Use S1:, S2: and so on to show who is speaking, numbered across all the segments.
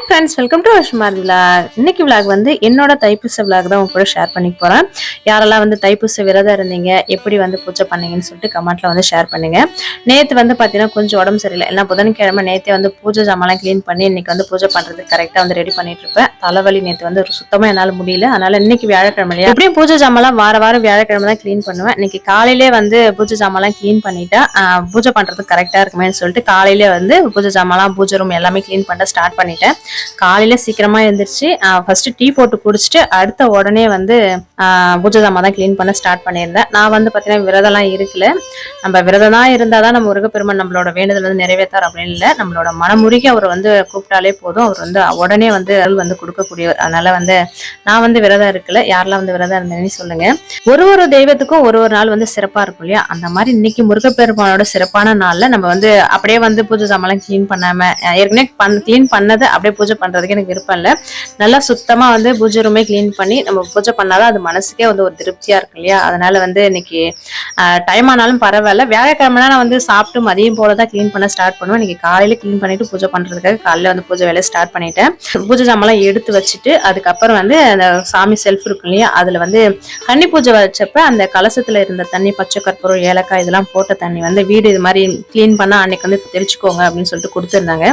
S1: Friends welcome to Ashmar vlog இன்னைக்கு vlog வந்து என்னோட தைப்பூச விலாக் தான் உங்க கூட ஷேர் பண்ணிக்க போறேன். யாரெல்லாம் வந்து தைப்பூச விரதம் இருந்தீங்க எப்படி வந்து பூஜை பண்ணீங்கன்னு சொல்லிட்டு கமெண்ட்ல வந்து ஷேர் பண்ணுங்க. நேத்து வந்து பாத்தீங்கன்னா கொஞ்சம் உடம்பு சரியில்லை. எல்லாம் புதன்கிழமை நேத்தே வந்து பூஜை ஜாமான்லாம் க்ளீன் பண்ணி இன்னைக்கு வந்து பூஜை பண்றது கரெக்டா வந்து ரெடி பண்ணிட்டு இருப்பேன். தலைவலி நேத்து வந்து ஒரு சுத்தமா என்னால முடியல. அதனால இன்னைக்கு வியாழக்கிழமை எப்படியும் பூஜை ஜாமான்லாம் வார வாரம் வியாழக்கிழமை தான் க்ளீன் பண்ணுவேன். இன்னைக்கு காலையிலே வந்து பூஜை ஜாமான்லாம் க்ளீன் பண்ணிட்டா பூஜை பண்ணுறதுக்கு கரெக்டா இருக்குமேன்னு சொல்லிட்டு காலையிலே வந்து பூஜை ஜாமான்லாம் பூஜை ரூம் எல்லாமே க்ளீன் பண்ண ஸ்டார்ட் பண்ணிட்டேன். காலையில சீக்கிரமா எழுந்திரிச்சு ஃபஸ்ட்டு டீ போட்டு குடிச்சிட்டு அடுத்த உடனே வந்து ஆஹ் பூஜை ஜாமான் தான் க்ளீன் பண்ண ஸ்டார்ட் பண்ணியிருந்தேன். நான் வந்து பார்த்தீங்கன்னா விரதம்லாம் இருக்குல்ல நம்ம விரதம் தான் இருந்தால் தான் நம்ம முருகப்பெருமான் நம்மளோட வேண்டுதல் வந்து நிறைவேற்றார் அப்படின்னு இல்லை. நம்மளோட மனமுருகி அவர் வந்து கூப்பிட்டாலே போதும். அவர் வந்து உடனே வந்து அருள் வந்து கொடுக்கக்கூடியவர். அதனால வந்து நான் வந்து விரதம் இருக்குல்ல யாரெல்லாம் வந்து விரதம் இருந்தேன்னு சொல்லுங்க. ஒரு ஒரு தெய்வத்துக்கும் ஒரு ஒரு நாள் வந்து சிறப்பா இருக்கும் இல்லையா? அந்த மாதிரி இன்னைக்கு முருகப்பெருமானோட சிறப்பான நாள்ல நம்ம வந்து அப்படியே வந்து பூஜை சாமான்லாம் க்ளீன் பண்ணாம ஏற்கனவே பண் க்ளீன் பண்ணதை அப்படியே பூஜை பண்ணுறதுக்கு எனக்கு விருப்பம் இல்லை. நல்லா சுத்தமாக வந்து பூஜை ரூமே க்ளீன் பண்ணி நம்ம பூஜை பண்ணாதான் அது மனசுக்கே வந்து ஒரு திருப்தியாக இருக்கும் இல்லையா? அதனால வந்து இன்னைக்கு டைம் ஆனாலும் பரவாயில்ல. வியாழக்கிழமைனா நான் வந்து சாப்பிட்டு மதியம் போல தான் க்ளீன் பண்ண ஸ்டார்ட் பண்ணுவேன். இன்னைக்கு காலையில் க்ளீன் பண்ணிட்டு பூஜை பண்ணுறதுக்காக காலையில் வந்து பூஜை வேலையை ஸ்டார்ட் பண்ணிட்டேன். பூஜை ஜாமெல்லாம் எடுத்து வச்சுட்டு அதுக்கப்புறம் வந்து அந்த சாமி செல்ஃப் இருக்கும் இல்லையா? அதில் வந்து கன்னி பூஜை வச்சப்ப அந்த கலசத்தில் இருந்த தண்ணி பச்சை கற்பூரம் ஏலக்காய் இதெல்லாம் போட்ட தண்ணி வந்து வீடு இது மாதிரி க்ளீன் பண்ணால் அன்னைக்கு வந்து தெளிச்சுக்கோங்க அப்படின்னு சொல்லிட்டு கொடுத்துருந்தாங்க.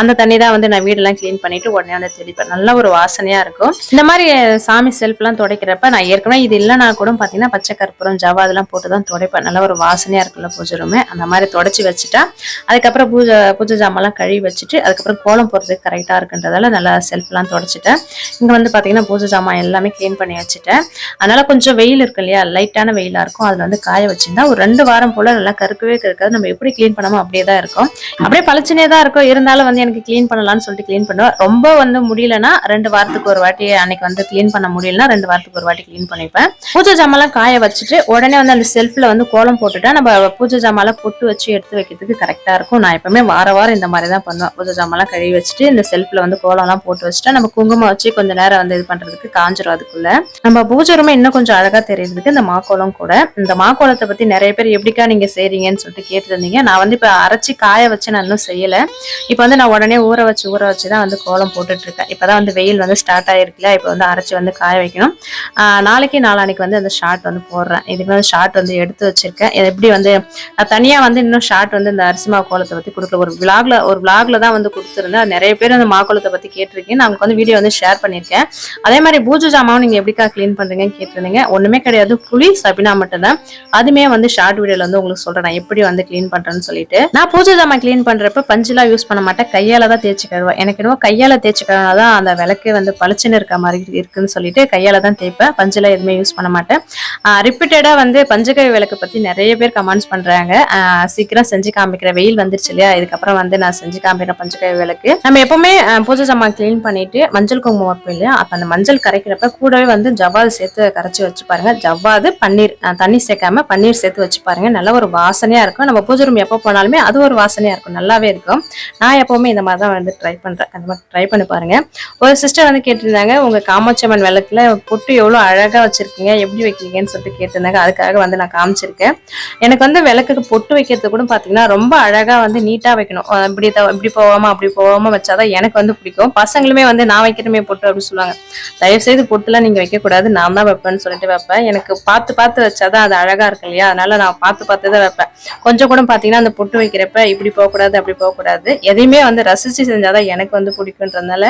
S1: அந்த தண்ணி தான் வந்து நான் வீடெல்லாம் க்ளீன் பண்ணிட்டு உடனே வந்து தெளிப்பேன். நல்ல ஒரு வாசனையா இருக்கும். இந்த மாதிரி சாமி செல்ஃப்லாம் துடைக்கிறப்ப நான் ஏற்கனவே இது இல்லைனா கூட பார்த்தீங்கன்னா பச்சை கற்பூரம் ஜவா அதெல்லாம் போட்டு தான் துடைப்பேன். நல்ல ஒரு வாசனையா இருக்குல்ல பூஜை ரூமே அந்த மாதிரி தொடச்சி வச்சுட்டா அதுக்கப்புறம் பூஜை பூஜை ஜாமான்லாம் கழுவி வச்சுட்டு அதுக்கப்புறம் கோலம் போடுறதுக்கு கரெக்டாக இருக்குன்றதால நல்லா செல்ஃப்லாம் தொடச்சிட்டேன். இங்கே வந்து பார்த்தீங்கன்னா பூஜை ஜாமான் எல்லாமே க்ளீன் பண்ணி வச்சுட்டேன். அதனால் கொஞ்சம் வெயில் இருக்கு இல்லையா? லைட்டான வெயிலாக இருக்கும். அதில் வந்து காய வச்சிருந்தா ஒரு ரெண்டு வாரம் போல் நல்லா கருக்கவே கருக்காது. நம்ம எப்படி க்ளீன் பண்ணாமல் அப்படியே தான் இருக்கும். அப்படியே பளிச்சுனே தான் இருக்கும். இருந்தாலும் வந்து எனக்கு க்ளீன் பண்ணலாம்னு சொல்லிட்டு க்ளீன் பண்ணுவேன் ரொம்ப வந்து முடியலன்னா ரெண்டு வாரத்துக்கு ஒரு வாட்டி அன்னைக்கு வந்து க்ளீன் பண்ண முடியலன்னா ரெண்டு வாரத்துக்கு ஒரு வாட்டி க்ளீன் பண்ணிப்பேன். பூஜை ஜாமான்லாம் காய வச்சுட்டு உடனே வந்து அந்த செல்ஃப்ல வந்து கோலம் போட்டுட்டா நம்ம பூஜை ஜாமான்லாம் பொட்டு வச்சு எடுத்து வைக்கிறதுக்கு கரெக்டாக இருக்கும். நான் எப்பவுமே வார வாரம் இந்த மாதிரி தான் பண்ணுவேன். பூஜை ஜாமான்லாம் கழுவி வச்சுட்டு இந்த செல்ஃப்ல வந்து கோலம்லாம் போட்டு வச்சுட்டா நம்ம குங்குமம் வச்சு கொஞ்சம் நேரம் வந்து இது பண்ணுறதுக்கு காஞ்சிரும் அதுக்குள்ள. நம்ம பூஜை ரூமே இன்னும் கொஞ்சம் அழகாக தெரியுறதுக்கு இந்த மாக்கோலம் கூட. இந்த மாக்கோலத்தை பற்றி நிறைய பேர் எப்படிக்கா நீங்கள் செய்கிறீங்கன்னு சொல்லிட்டு கேட்டிருந்தீங்க. நான் வந்து இப்போ அரைச்சி காய வச்சு நான் இன்னும் செய்யலை. இப்போ வந்து நான் உடனே ஊற வச்சு ஊற வச்சு தான் வந்து கோலம் போட்டுட்ருக்கேன். இப்போ தான் வந்து வெயில் வந்து ஸ்டார்ட் ஆகிருக்குல்ல இப்போ வந்து அரைச்சி வந்து காய வைக்கணும். நாளைக்கு நாளானிக்கு வந்து அந்த ஷார்ட் வந்து போடுறேன். இதுக்கு வந்து ஷார்ட் வந்து எடுத்து வச்சுருக்கேன். எப்படி வந்து நான் தனியாக வந்து இன்னும் ஷார்ட் வந்து இந்த அரிசி கோலத்தை பற்றி கொடுக்கல. ஒரு விளாக்ல ஒரு விளாக்ல தான் வந்து கொடுத்துருந்தேன். நிறைய பேர் அந்த மாக்கோலத்தை பற்றி கேட்டிருக்கேன் நான் உங்களுக்கு வந்து வீடியோ வந்து ஷேர் பண்ணியிருக்கேன் அதே மாதிரி பூஜை ஜாமாவும் நீங்கள் எப்படிக்கா க்ளீன் பண்ணுறீங்கன்னு கேட்டிருந்தீங்க. ஒன்றுமே கிடையாது. புளி சபினா மட்டும்தான். அதுமே வந்து ஷார்ட் வீடியோவில் வந்து உங்களுக்கு சொல்கிறேன் நான் எப்படி வந்து க்ளீன் பண்ணுறேன்னு சொல்லிட்டு. நான் பூஜை ஜாமான் க்ளீன் பண்ணுறப்ப பஞ்சுலாம் யூஸ் பண்ண மாட்டேன். கையால் தான் தேய்ச்சி கழுவேன் எனக்கு என்னவோ கையால் தேய்ச்சி தான் அந்த விளக்கு வந்து பளிச்சுன்னு இருக்க மாதிரி இருக்குன்னு சொல்லிட்டு கையால் தான் தேய்ப்பேன். பஞ்செல்லாம் எதுவுமே யூஸ் பண்ண மாட்டேன். ரிப்பீட்டடாக வந்து பஞ்சகவி விளக்கு பற்றி நிறைய பேர் கமெண்ட்ஸ் பண்ணுறாங்க சீக்கிரம் செஞ்சு காமிக்கிற வெயில் வந்துருச்சு இல்லையா? இதுக்கப்புறம் வந்து நான் செஞ்சு காமிக்கிறேன் பஞ்சகவி விளக்கு. நம்ம எப்பவுமே பூஜை சாமான் க்ளீன் பண்ணிட்டு மஞ்சள் குங்குமம் வைப்போம் இல்லையா? அப்போ அந்த மஞ்சள் கரைக்கிறப்ப கூடவே வந்து ஜவ்வாது சேர்த்து கரைச்சி வச்சு பாருங்க. ஜவ்வாது பன்னீர் தண்ணி சேர்க்காம பன்னீர் சேர்த்து வச்சு பாருங்க. நல்ல ஒரு வாசனையாக இருக்கும். நம்ம பூஜை ரூம் எப்போ போனாலுமே அது ஒரு வாசனையாக இருக்கும். நல்லாவே இருக்கும். நான் எப்பவுமே இந்த மாதிரி தான் வந்து ட்ரை பண்ணுறேன் அந்த மாதிரி ட்ரை பண்ணி பாருங்க. ஒரு சிஸ்டர் வந்து கேட்டிருந்தாங்க உங்க காமாட்சியம்மன் விளக்குல பொட்டு எவ்வளோ அழகாக வச்சிருக்கீங்க எப்படி வைக்கிறீங்கன்னு சொல்லிட்டு கேட்டிருந்தாங்க. அதுக்காக வந்து நான் காமிச்சிருக்கேன். எனக்கு வந்து விளக்குக்கு பொட்டு வைக்கிறது கூட பார்த்தீங்கன்னா ரொம்ப அழகாக வந்து நீட்டாக வைக்கணும். இப்படி த- இப்படி போகாம அப்படி போகாம வச்சாதான் எனக்கு வந்து பிடிக்கும். பசங்களுமே வந்து நான் வைக்கிறமே பொட்டு அப்படின்னு சொல்லுவாங்க. தயவு செய்து பொட்டுலாம் நீங்கள் வைக்கக்கூடாது. நான் தான் வைப்பேன்னு சொல்லிட்டு வைப்பேன். எனக்கு பார்த்து பார்த்து வச்சாதான் அது அழகாக இருக்கு இல்லையா? அதனால நான் பார்த்து பார்த்து தான் வைப்பேன். கொஞ்சம் கூட பார்த்தீங்கன்னா அந்த பொட்டு வைக்கிறப்ப இப்படி போகக்கூடாது அப்படி போகக்கூடாது. எதையுமே வந்து ரசித்து செஞ்சாதான் எனக்கு வந்து பிடிக்குன்றதுனால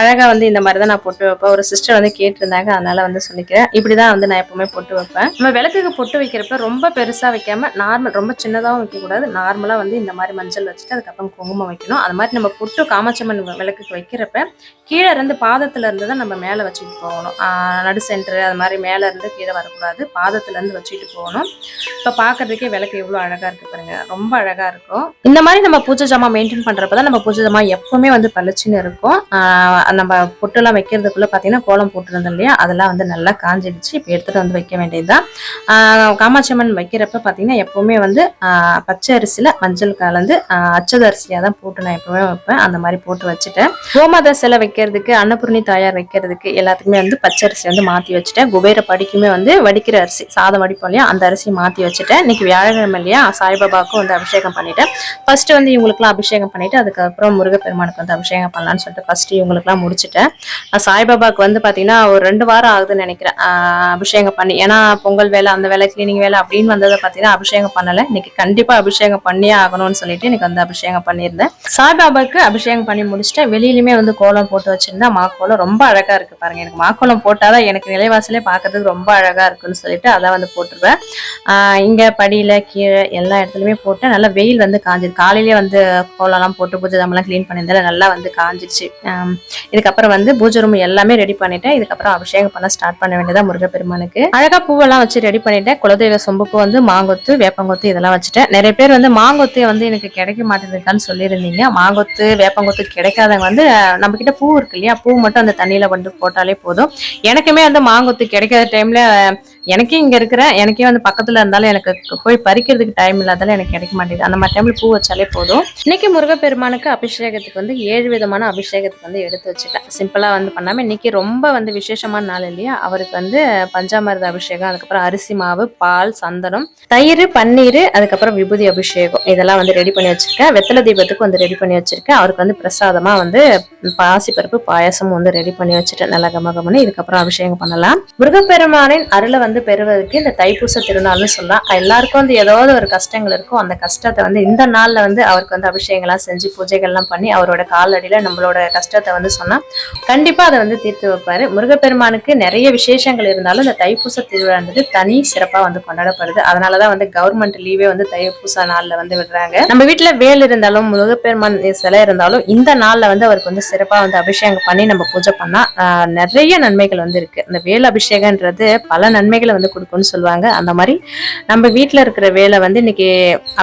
S1: அழகா வந்து இந்த மாதிரி தான் நான் பொட்டு வைப்பேன். ஒரு சிஸ்டர் வந்து கேட்டிருந்தாங்க அதனால வந்து சொல்லிக்கிறேன். இப்படிதான் வந்து நான் எப்பவுமே பொட்டு வைப்பேன். நம்ம விளக்குக்கு பொட்டு வைக்கிறப்ப ரொம்ப பெருசாக வைக்காம நார்மல் ரொம்ப சின்னதாகவும் வைக்கக்கூடாது. நார்மலாக வந்து இந்த மாதிரி மஞ்சள் வச்சுட்டு அதுக்கப்புறம் குங்குமம் வைக்கணும். அது மாதிரி நம்ம பொட்டு காமாட்சம்மன் விளக்குக்கு வைக்கிறப்ப கீழே இருந்து பாதத்துல இருந்து தான் நம்ம மேலே வச்சுட்டு போகணும். நடு சென்டர் அது மாதிரி மேலே இருந்து கீழே வரக்கூடாது. பாதத்துல இருந்து வச்சுட்டு போகணும். இப்போ பார்க்கறதுக்கே விளக்கு எவ்வளோ அழகாக இருக்கு பாருங்க. ரொம்ப அழகா இருக்கும். இந்த மாதிரி நம்ம பூஜை ஜாமா மெயின்டைன் பண்ணுறப்ப தான் நம்ம பூஜை ஜாமா எப்பவுமே வந்து பளிச்சுன்னு இருக்கும். நம்ம பொட்டெல்லாம் வைக்கிறதுக்குள்ள பார்த்தீங்கன்னா கோலம் போட்டுருந்தோம் இல்லையா? அதெல்லாம் வந்து நல்லா காஞ்சிடுச்சு. இப்போ எடுத்துகிட்டு வந்து வைக்க வேண்டியதுதான். ஆஹ் காமாட்சி அம்மன் வைக்கிறப்ப பார்த்தீங்கன்னா எப்போவுமே வந்து பச்சை அரிசியில் மஞ்சள் கலந்து ஆஹ் அச்சத அரிசியாக தான் போட்டு நான் எப்போவுமே வைப்பேன். அந்த மாதிரி போட்டு வச்சுட்டேன். கோமாதா சிலை வைக்கிறதுக்கு அன்னபூர்ணி தாயார் வைக்கிறதுக்கு எல்லாத்துக்குமே வந்து பச்சை அரிசி வந்து மாற்றி வச்சுட்டேன். குபேர படிக்குமே வந்து வடிக்கிற அரிசி சாதம் வடிப்போம் இல்லையா? அந்த அரிசி மாற்றி வச்சுட்டேன். இன்னைக்கு வியாழக்கிழமை இல்லையா? சாய்பாபாவுக்கும் வந்து அபிஷேகம் பண்ணிட்டேன். ஃபர்ஸ்ட் வந்து இவங்களுக்குலாம் அபிஷேகம் பண்ணிட்டு அதுக்கப்புறம் முருகப்பெருமானுக்கு வந்து அபிஷேகம் பண்ணலாம்னு சொல்லிட்டு ஃபஸ்ட்டு இவங்களுக்குலாம் முடிச்சுட்டேன். சாய்பாபாவுக்கு வந்து பார்த்தீங்கன்னா ஒரு ரெண்டு வாரம் ஆகுதுன்னு நினைக்கிறேன். அபிஷேகம் பண்ணி ஏன்னா பொங்கல் வேலை அந்த வேலை கிளீனிங் வேலை அப்படின்னு வந்ததை பார்த்தீங்கன்னா அபிஷேகம் பண்ணலை. இன்னைக்கு கண்டிப்பாக அபிஷேகம் பண்ணியே ஆகணும்னு சொல்லிட்டு எனக்கு வந்து அபிஷேகம் பண்ணியிருந்தேன். சாய்பாபாவுக்கு அபிஷேகம் பண்ணி முடிச்சுட்டேன். வெளியிலுமே வந்து கோலம் போட்டு வச்சிருந்தேன். மாக்கோலம் ரொம்ப அழகாக இருக்கு பாருங்கள் எனக்கு மாக்கோலம் போட்டால் தான் எனக்கு நிலைவாசலே பார்க்கறதுக்கு ரொம்ப அழகாக இருக்குன்னு சொல்லிட்டு அதை வந்து போட்டுருவேன் இங்கே படியில் கீழே எல்லா இடத்துலையுமே போட்டு நல்லா வெயில் வந்து காஞ்சிது. காலையிலேயே வந்து கோலம்லாம் போட்டு பூஜை தம்மெல்லாம் க்ளீன் பண்ணியிருந்தால நல்லா வந்து காஞ்சிடுச்சு காஞ்சிச்சு இதுக்கப்புறம் வந்து பூஜை ரூம் எல்லாமே ரெடி பண்ணிட்டேன். இதுக்கப்புறம் அபிஷேகம் பண்ண ஸ்டார்ட் பண்ண வேண்டியதா முருகப்பெருமானுக்கு. அழகா பூவெல்லாம் வச்சு ரெடி பண்ணிட்டேன். குலதெய்வ சொம்புக்கு வந்து மாங்கொத்து வேப்பங்கொத்து இதெல்லாம் வச்சுட்டேன். நிறைய பேர் வந்து மாங்கொத்து வந்து எனக்கு கிடைக்க மாட்டேங்குதுக்கான்னு சொல்லியிருந்தீங்க. மாங்கொத்து வேப்பங்கொத்து கிடைக்காதவங்க வந்து நம்ம கிட்ட பூ இருக்கு இல்லையா? பூ மட்டும் அந்த தண்ணியில வந்து போட்டாலே போதும். எனக்குமே வந்து மாங்கொத்து கிடைக்காத டைம்ல எனக்கே இங்கே இருக்கிற எனக்கே வந்து பக்கத்தில் இருந்தாலும் எனக்கு போய் பறிக்கிறதுக்கு டைம் இல்லாதாலும் எனக்கு கிடைக்க மாட்டேங்குது. அந்த மாதிரி டைமில் பூ வச்சாலே போதும். இன்னைக்கு முருகப்பெருமானுக்கு அபிஷேகத்துக்கு வந்து ஏழு விதமான அபிஷேகத்துக்கு வந்து எடுத்து வச்சுட்டேன் சிம்பிளாக வந்து பண்ணாமல் இன்னைக்கு ரொம்ப வந்து விசேஷமான நாள் இல்லையா? அவருக்கு வந்து பஞ்சாமிரத அபிஷேகம் அதுக்கப்புறம் அரிசி மாவு பால் சந்தனம் தயிர் பன்னீர் அதுக்கப்புறம் விபூதி அபிஷேகம். இதெல்லாம் வந்து ரெடி பண்ணி வச்சிருக்கேன். வெத்தலை தீபத்துக்கு வந்து ரெடி பண்ணி வச்சிருக்கேன். அவருக்கு வந்து பிரசாதமாக வந்து பாசிப்பருப்பு பாயசம் வந்து ரெடி பண்ணி வச்சுட்டேன் நல்லா கமகமனு இதுக்கப்புறம் அபிஷேகம் பண்ணலாம். முருகப்பெருமானின் அருளை வந்து பெறுவதற்கு இந்த தைப்பூச திருநாள்னு சொல்லலாம். எல்லாருக்கும் வந்து ஏதாவது ஒரு கஷ்டங்கள் இருக்கும் அந்த கஷ்டத்தை வந்து இந்த நாள்ல வந்து அவருக்கு வந்து அபிஷேகம்லாம் செஞ்சு பூஜைகள்லாம் பண்ணி அவரோட காலடியில் நம்மளோட கஷ்டத்தை வந்து சொன்னா கண்டிப்பா அதை வந்து தீர்த்து வைப்பாரு. முருகப்பெருமானுக்கு நிறைய விசேஷங்கள் இருந்தாலும் இந்த தைப்பூச திருவிழான்றது தனி சிறப்பா வந்து கொண்டாடப்படுது. அதனாலதான் வந்து கவர்மெண்ட் லீவே வந்து தைப்பூச நாள்ல வந்து விடுறாங்க. நம்ம வீட்டுல வேல் இருந்தாலும் முருகப்பெருமான் சிலை இருந்தாலும் இந்த நாள்ல வந்து அவருக்கு வந்து சிறப்பாக வந்து அபிஷேகம் பண்ணி நம்ம பூஜை பண்ணால் நிறைய நன்மைகள் வந்து இருக்குது இந்த வேல் அபிஷேகம்ன்றது பல நன்மைகளை வந்து கொடுக்கும்னு சொல்லுவாங்க. அந்த மாதிரி நம்ம வீட்டில் இருக்கிற வேலை வந்து இன்னைக்கு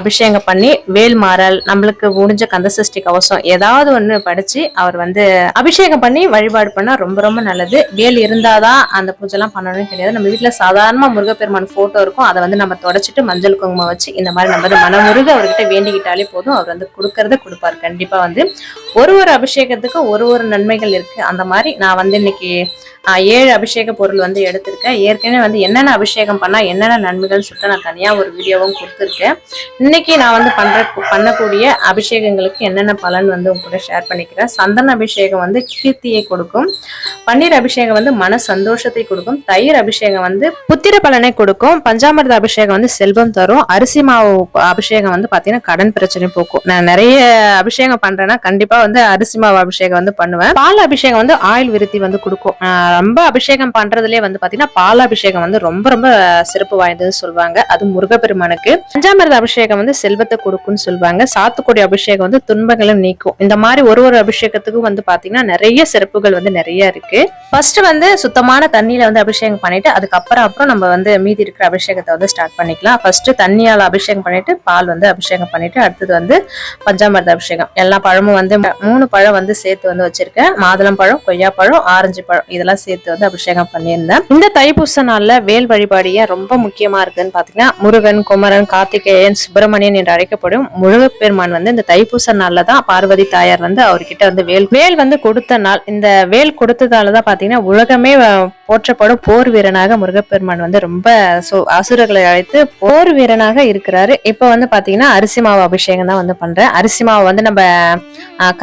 S1: அபிஷேகம் பண்ணி வேல் மாறல் நம்மளுக்கு முடிஞ்ச கந்த சஷ்டி கவசம் ஏதாவது ஒன்று படித்து அவர் வந்து அபிஷேகம் பண்ணி வழிபாடு பண்ணால் ரொம்ப ரொம்ப நல்லது. வேல் இருந்தால் தான் அந்த பூஜைலாம் பண்ணணும்னு கிடையாது. நம்ம வீட்டில் சாதாரணமாக முருகப்பெருமான் ஃபோட்டோ இருக்கும். அதை வந்து நம்ம தொடச்சிட்டு மஞ்சள் குங்குமம் வச்சு இந்த மாதிரி நம்ம வந்து மனமுருக அவர்கிட்ட வேண்டிக்கிட்டாலே போதும். அவர் வந்து கொடுக்கறத கொடுப்பார். கண்டிப்பாக வந்து ஒரு ஒரு அபிஷேகத்துக்கு ஒரு ஒரு நன்மைகள் இருக்கு. அந்த மாதிரி நான் வந்து இன்னைக்கு ஏழு அபிஷேக பொருள் வந்து எடுத்திருக்கேன். ஏற்கனவே வந்து என்னென்ன அபிஷேகம் பண்ணா என்னென்ன நன்மைகள் சொல்லிட்டு நான் தனியா ஒரு வீடியோவும் கொடுத்துருக்கேன். இன்னைக்கு நான் வந்து பண்ற பண்ணக்கூடிய அபிஷேகங்களுக்கு என்னென்ன பலன் வந்து உங்க கூட ஷேர் பண்ணிக்கிறேன். சந்தன அபிஷேகம் வந்து கீர்த்தியை கொடுக்கும். பன்னீர் அபிஷேகம் வந்து மன சந்தோஷத்தை கொடுக்கும். தயிர் அபிஷேகம் வந்து புத்திர பலனை கொடுக்கும். பஞ்சாமிர்த அபிஷேகம் வந்து செல்வம் தரும். அரிசி மாவு அபிஷேகம் வந்து பாத்தீங்கன்னா கடன் பிரச்சனை போக்கும். நான் நிறைய அபிஷேகம் பண்றேன்னா கண்டிப்பா வந்து அரிசி மாவு அபிஷேகம் வந்து பண்ணுவேன். பால் அபிஷேகம் வந்து ஆயில் விருத்தி வந்து கொடுக்கும். ரொம்ப அபிஷேகம் பண்றதுலயே வந்து பாத்தீங்கன்னா பால் அபிஷேகம் வந்து ரொம்ப ரொம்ப சிறப்பு வாய்ந்ததுன்னு சொல்லுவாங்க அது முருகப்பெருமானுக்கு. பஞ்சாமிர்த அபிஷேகம் வந்து செல்வத்தை கொடுக்கும்னு சொல்லுவாங்க சாத்துக்குடி அபிஷேகம் வந்து துன்பங்களும் நீக்கும். இந்த மாதிரி ஒரு ஒரு அபிஷேகத்துக்கும் வந்து பாத்தீங்கன்னா நிறைய சிறப்புகள் வந்து நிறைய இருக்கு. ஃபர்ஸ்ட் வந்து சுத்தமான தண்ணியில வந்து அபிஷேகம் பண்ணிட்டு அதுக்கப்புறம் அப்புறம் நம்ம வந்து மீதி இருக்கிற அபிஷேகத்தை வந்து ஸ்டார்ட் பண்ணிக்கலாம். ஃபர்ஸ்ட் தண்ணியால் அபிஷேகம் பண்ணிட்டு பால் வந்து அபிஷேகம் பண்ணிட்டு அடுத்தது வந்து பஞ்சாமிரத அபிஷேகம். எல்லா பழமும் வந்து மூணு பழம் வந்து சேர்த்து வந்து வச்சிருக்கேன். மாதுளம் பழம் கொய்யா பழம் ஆரஞ்சு பழம் இதெல்லாம் சேர்த்து வந்து அபிஷேகம் பண்ணியிருந்தேன். இந்த தைப்பூச நாள்ல வேல் வழிபாடு ஏன் ரொம்ப முக்கியமா இருக்குன்னு பாத்தீங்கன்னா முருகன் குமரன் கார்த்திகேயன் சுப்பிரமணியன் என்று அழைக்கப்படும் முருகப்பெருமான் வந்து இந்த தைப்பூச நாள்ல தான் பார்வதி தாயார் வந்து அவர்கிட்ட வந்து வேல் வேல் வந்து கொடுத்த நாள். இந்த வேல் கொடுத்ததால தான் பாத்தீங்கன்னா உலகமே போற்றப்படும் போர் வீரனாக முருகப்பெருமான் வந்து ரொம்ப அசுரர்களை அழைத்து போர் வீரனாக இருக்கிறாரு. இப்ப வந்து பாத்தீங்கன்னா அரிசி மாவு அபிஷேகம் தான் வந்து பண்றேன். அரிசி மாவு வந்து நம்ம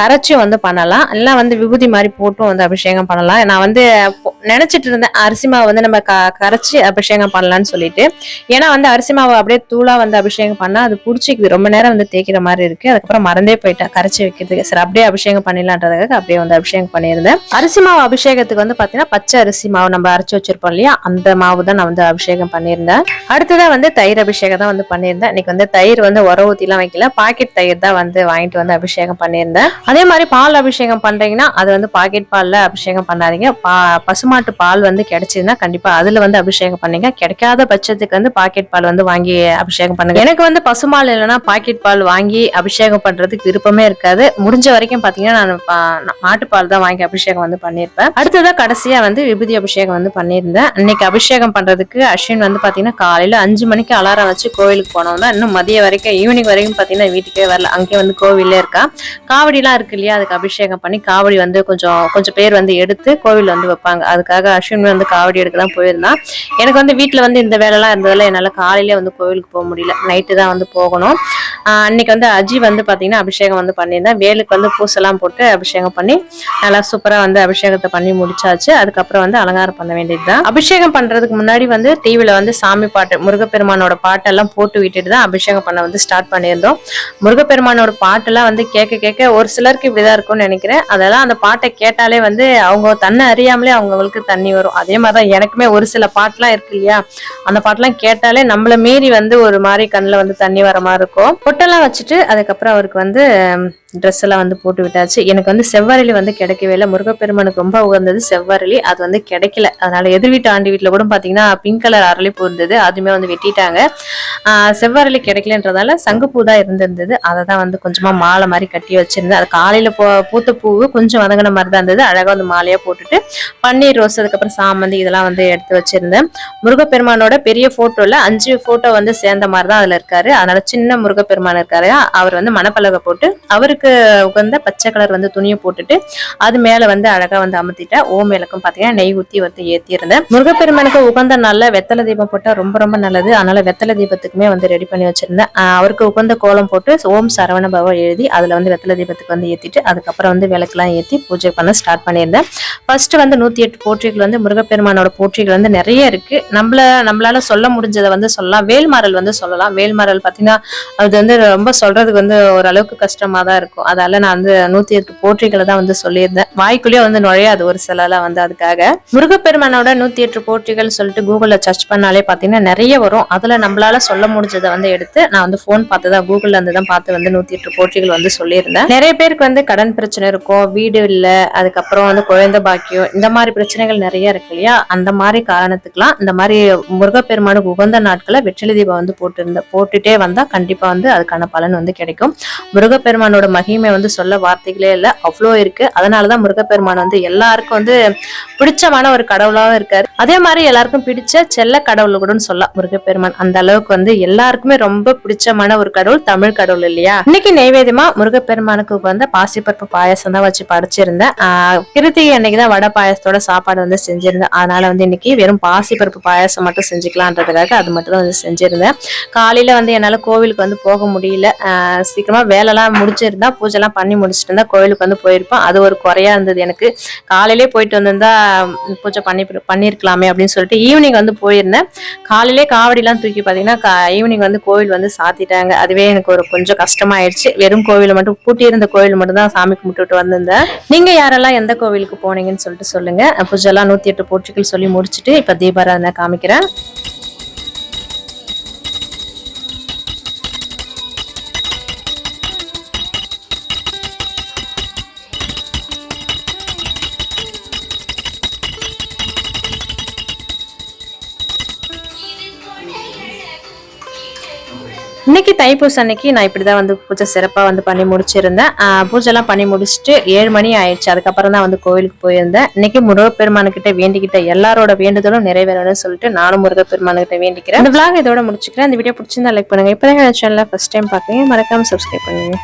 S1: கரைச்சி வந்து பண்ணலாம். இல்ல வந்து விபூதி மாதிரி போட்டும் வந்து அபிஷேகம் பண்ணலாம். நான் வந்து நினைச்சிட்டு இருந்தேன் அரிசி மாவு வந்து நம்ம க- கரைச்சி அபிஷேகம் பண்ணலாம்னு சொல்லிட்டு. ஏன்னா வந்து அரிசி மாவு அப்படியே தூளா வந்து அபிஷேகம் பண்ணா அது புடிச்சிக்குது. ரொம்ப நேரம் வந்து தேய்க்கிற மாதிரி இருக்கு. அதுக்கப்புறம் மறந்தே போயிட்டேன் கரைச்சி வைக்கிறதுக்கு. சரி அப்படியே அபிஷேகம் பண்ணிடலான்றதுக்காக அப்படியே வந்து அபிஷேகம் பண்ணியிருந்தேன். அரிசி மாவு அபிஷேகத்துக்கு வந்து பாத்தீங்கன்னா பச்சை அரிசி மாவு நம்ம அரைச்சு வச்சிருப்போம் இல்லையா? அந்த மாவு தான் நான் வந்து அபிஷேகம் பண்ணியிருந்தேன். அடுத்ததா வந்து தயிர் அபிஷேகம் தான் வந்து பண்ணியிருந்தேன். இன்னைக்கு வந்து தயிர் வந்து உர ஊத்திலாம் வைக்கல. பாக்கெட் தயிர் தான் வந்து வாங்கிட்டு வந்து அபிஷேகம் பண்ணியிருந்தேன். அதே மாதிரி பால் அபிஷேகம் அபிஷேகம் பண்றீங்கன்னா அது வந்து பாக்கெட் பால்ல அபிஷேகம் பண்ணாதீங்க. பா பசுமாட்டு பால் வந்து கிடைச்சதுன்னா கண்டிப்பா அதுல வந்து அபிஷேகம் பண்ணீங்க. கிடைக்காத பட்சத்துக்கு வந்து பாக்கெட் பால் வந்து வாங்கி அபிஷேகம் பண்ணுங்க. எனக்கு வந்து பசுமால் இல்லைன்னா பாக்கெட் பால் வாங்கி அபிஷேகம் பண்றதுக்கு விருப்பமே இருக்காது. முடிஞ்ச வரைக்கும் பாத்தீங்கன்னா நான் பா- மாட்டுப்பால் தான் வாங்கி அபிஷேகம் வந்து பண்ணியிருப்பேன். அடுத்ததான் கடைசியா வந்து விபூதி அபிஷேகம் வந்து பண்ணியிருந்தேன். இன்னைக்கு அபிஷேகம் பண்றதுக்கு அஸ்வின் வந்து பாத்தீங்கன்னா காலையில அஞ்சு மணிக்கு அலாரம் வச்சு கோவிலுக்கு போனோம் தான். இன்னும் மதிய வரைக்கும் ஈவினிங் வரைக்கும் பாத்தீங்கன்னா வீட்டுக்கே வரல. அங்கே வந்து கோவிலே இருக்கா. காவடிலாம் இருக்கு இல்லையா அதுக்கு அபிஷேகம் பண்ணி காவடி வந்து கொஞ்சம் கொஞ்சம் பேர் வந்து எடுத்து கோவில் வந்து வைப்பாங்க. அதுக்காக அஸ்வின் வந்து காவடி எடுக்க தான் போயிருந்தான். எனக்கு வந்து வீட்டில் வந்து இந்த வேலைலாம் இருந்ததால என்னால் காலையிலே வந்து கோவிலுக்கு போக முடியல. நைட்டு தான் வந்து போகணும். அன்னைக்கு வந்து அஜி வந்து பார்த்தீங்கன்னா அபிஷேகம் வந்து பண்ணியிருந்தேன். வேலுக்கு வந்து பூசெல்லாம் போட்டு அபிஷேகம் பண்ணி நல்லா சூப்பராக வந்து அபிஷேகத்தை பண்ணி முடிச்சாச்சு. அதுக்கப்புறம் வந்து அலங்காரம் பண்ண வேண்டியது தான் அபிஷேகம் பண்ணுறதுக்கு முன்னாடி வந்து டிவியில் வந்து சாமி பாட்டு முருகப்பெருமானோட பாட்டெல்லாம் போட்டு விட்டுட்டு தான் அபிஷேகம் பண்ண வந்து ஸ்டார்ட் பண்ணியிருந்தோம். முருகப்பெருமானோட பாட்டெல்லாம் வந்து கேட்க கேட்க ஒரு சிலருக்கு இப்படிதான் இருக்கும்னு நினைக்கிறேன். அதெல்லாம் அந்த பாட்டை கேட்டாலே வந்து அவங்க தன்னை அறியாமலே அவங்களுக்கு தண்ணி வரும். அதே மாதிரி தான் எனக்குமே ஒரு சில பாட்டுலாம் இருக்கு இல்லையா? அந்த பாட்டெல்லாம் கேட்டாலே நம்மள மீறி வந்து ஒரு மாதிரி கண்ணில் வந்து தண்ணி வர மாதிரி இருக்கும். பொட்டெல்லாம் வச்சுட்டு அதுக்கப்புறம் அவருக்கு வந்து ட்ரெஸ் எல்லாம் வந்து போட்டு விட்டாச்சு. எனக்கு வந்து செவ்வரளி வந்து கிடைக்கவே இல்லை. முருகப்பெருமானுக்கு ரொம்ப உகந்தது செவ்வரளி. அது வந்து கிடைக்கல. அதனால எதிர் வீட்டு ஆண்டி வீட்டில் கூட பார்த்தீங்கன்னா பிங்க் கலர் அரளிப்பூ இருந்தது. அதுவுமே வந்து வெட்டிட்டாங்க. ஆஹ் செவ்வரளி கிடைக்கலன்றதால சங்குப்பூ தான் இருந்திருந்தது. அதை தான் வந்து கொஞ்சமாக மாலை மாதிரி கட்டி வச்சிருந்தேன். அது காலையில் போ பூத்த பூ கொஞ்சம் வதங்கின மாதிரி தான் இருந்தது. அழகாக வந்து மாலையாக போட்டுட்டு பன்னீர் ரோஸ் அதுக்கப்புறம் சாமந்தி இதெல்லாம் வந்து எடுத்து வச்சிருந்தேன். முருகப்பெருமானோட பெரிய ஃபோட்டோவில் அஞ்சு ஃபோட்டோ வந்து சேர்ந்த மாதிரி தான் அதில் இருக்காரு. அதனால சின்ன முருகப்பெருமான் இருக்காரு. அவர் வந்து மணப்பலகை போட்டு அவருக்கு உகந்த பச்சை கலர் வந்து துணியை போட்டுட்டு அது மேல வந்து அழகா வந்து அமர்த்திட்டேன் ஓம் விளக்கும் பாத்தீங்கன்னா நெய் ஊத்தி வந்து ஏத்தி இருந்தேன் முருகப்பெருமானுக்கு உகந்த நாள்ல வெத்தலை தீபம் போட்டா ரொம்ப ரொம்ப நல்லது. அதனால வெத்தலை தீபத்துக்குமே வந்து ரெடி பண்ணி வச்சிருந்தேன். அவருக்கு உகந்த கோலம் போட்டு ஓம் சரவண பவ எழுதி அதுல வந்து வெத்தலை தீபத்துக்கு வந்து ஏத்திட்டு அதுக்கப்புறம் வந்து விளக்கெல்லாம் ஏத்தி பூஜை பண்ண ஸ்டார்ட் பண்ணியிருந்தேன். ஃபர்ஸ்ட் வந்து நூத்தி எட்டு போற்றிகள் வந்து முருகப்பெருமானோட போற்றிகள் வந்து நிறைய இருக்கு. நம்மள நம்மளால சொல்ல முடிஞ்சதை வந்து சொல்லலாம். வேல்மாறல் வந்து சொல்லலாம். வேல்மாறல் பாத்தீங்கன்னா அது வந்து ரொம்ப சொல்றதுக்கு வந்து ஓரளவுக்கு கஷ்டமா தான் இருக்கும் அதால நான் வந்து நூத்தி எட்டு போற்றிகளை தான் வந்து சொல்லியிருந்தேன். வாய்க்குள்ளேயே வந்து நுழையாது ஒரு சிலலாம் வந்து அதுக்காக. முருகப்பெருமானோட நூத்தி எட்டு போற்றிகள் சொல்லிட்டு கூகுள்ல சர்ச் பண்ணாலே பாத்தீங்கன்னா நிறைய வரும். அதுல நம்மளால சொல்ல முடிஞ்சதை வந்து எடுத்து நான் வந்து போன் பார்த்து தான் கூகுள்ல இருந்து தான் பார்த்து வந்து நூத்தி எட்டு போற்றிகள் வந்து சொல்லியிருந்தேன். நிறைய பேருக்கு வந்து கடன் பிரச்சனை இருக்கும். வீடு இல்லை அதுக்கப்புறம் வந்து குழந்தை பாக்கியம் இந்த மாதிரி பிரச்சனைகள் நிறைய இருக்கு இல்லையா? அந்த மாதிரி காரணத்துக்குலாம் இந்த மாதிரி முருகப்பெருமானுக்கு உகந்த நாட்களை வெற்றிலை தீபம் வந்து போட்டு போட்டுட்டே வந்தா கண்டிப்பா வந்து அதுக்கான பலன் வந்து கிடைக்கும். முருகப்பெருமானோட மகிமை வந்து சொல்ல வார்த்தைகளே இல்லை. அவ்வளோ இருக்கு. அதனாலதான் முருகப்பெருமான் வந்து எல்லாருக்கும் வந்து பிடிச்சமான ஒரு கடவுளாகவும் இருக்காரு. அதே மாதிரி எல்லாருக்கும் பிடிச்ச செல்ல கடவுள் கூட சொல்லலாம் முருகப்பெருமான். அந்த அளவுக்கு வந்து எல்லாருக்குமே ரொம்ப பிடிச்சமான ஒரு கடவுள் தமிழ் கடவுள் இல்லையா? இன்னைக்கு நைவேத்தியமா முருகப்பெருமானுக்கு வந்து பாசிப்பருப்பு பாயசம் தான் வச்சு படைச்சிருந்தேன். கிருத்திகை அன்னைக்கு தான் வடை பாயசத்தோட சாப்பாடு வந்து செஞ்சிருந்தேன். அதனால வந்து இன்னைக்கு வெறும் பாசிப்பருப்பு பாயசம் மட்டும் செஞ்சுக்கலான்றதுக்காக அது மட்டும் தான் வந்து செஞ்சிருந்தேன். காலையில வந்து என்னால கோவிலுக்கு வந்து போக முடியல. ஆஹ் சீக்கிரமா வேலைலாம் முடிச்சிருந்தா பூஜைலாம் பண்ணி முடிச்சிட்டு இருந்தா கோவிலுக்கு வந்து போயிருப்போம். அது ஒரு குறையா இருந்தது எனக்கு. காலையிலே போயிட்டு வந்திருந்தா பூஜை பண்ணி பண்ணியிருக்கலாமே அப்படின்னு சொல்லிட்டு ஈவினிங் வந்து போயிருந்தேன். காலையிலே காவடிலாம் தூக்கி பார்த்தீங்கன்னா ஈவினிங் வந்து கோவில் வந்து சாத்திட்டாங்க. அதுவே எனக்கு ஒரு கொஞ்சம் கஷ்டமாயிடுச்சு வெறும் கோவிலை மட்டும் பூட்டியிருந்த கோவில் மட்டும் தான் சாமி கும்பிட்டுட்டு வந்திருந்தேன். நீங்க யாரெல்லாம் எந்த கோவிலுக்கு போனீங்கன்னு சொல்லிட்டு சொல்லுங்க. பூஜைலாம் நூத்தி எட்டு போற்றிகள் சொல்லி முடிச்சுட்டு இப்ப தீபாராதனை காமிக்கிறேன். இன்னைக்கு தைப்பூசம் அன்னைக்கு நான் இப்படி தான் வந்து பூஜை சிறப்பாக வந்து பண்ணி முடிச்சிருந்தேன். பூஜைலாம் பண்ணி முடிச்சுட்டு ஏழு மணி ஆயிடுச்சு. அதுக்கப்புறம் தான் வந்து கோயிலுக்கு போயிருந்தேன். இன்னைக்கு இன்றைக்கி முருகப்பெருமானுக்கிட்ட வேண்டிக்கிட்ட எல்லாரோட வேண்டுதலும் நிறைவேறணும்னு சொல்லிட்டு நானும் முருகப்பெருமானுக்கிட்ட வேண்டிக்கிறேன். அந்த விளாக் இதோட முடிச்சுக்கிறேன். அந்த வீடியோ பிடிச்சிருந்தா லைக் பண்ணுங்க. இப்போ தான் சேனலில் ஃபர்ஸ்ட் டைம் பார்க்குறீங்க மறக்காமல் சப்ஸ்கிரைப் பண்ணுங்கள்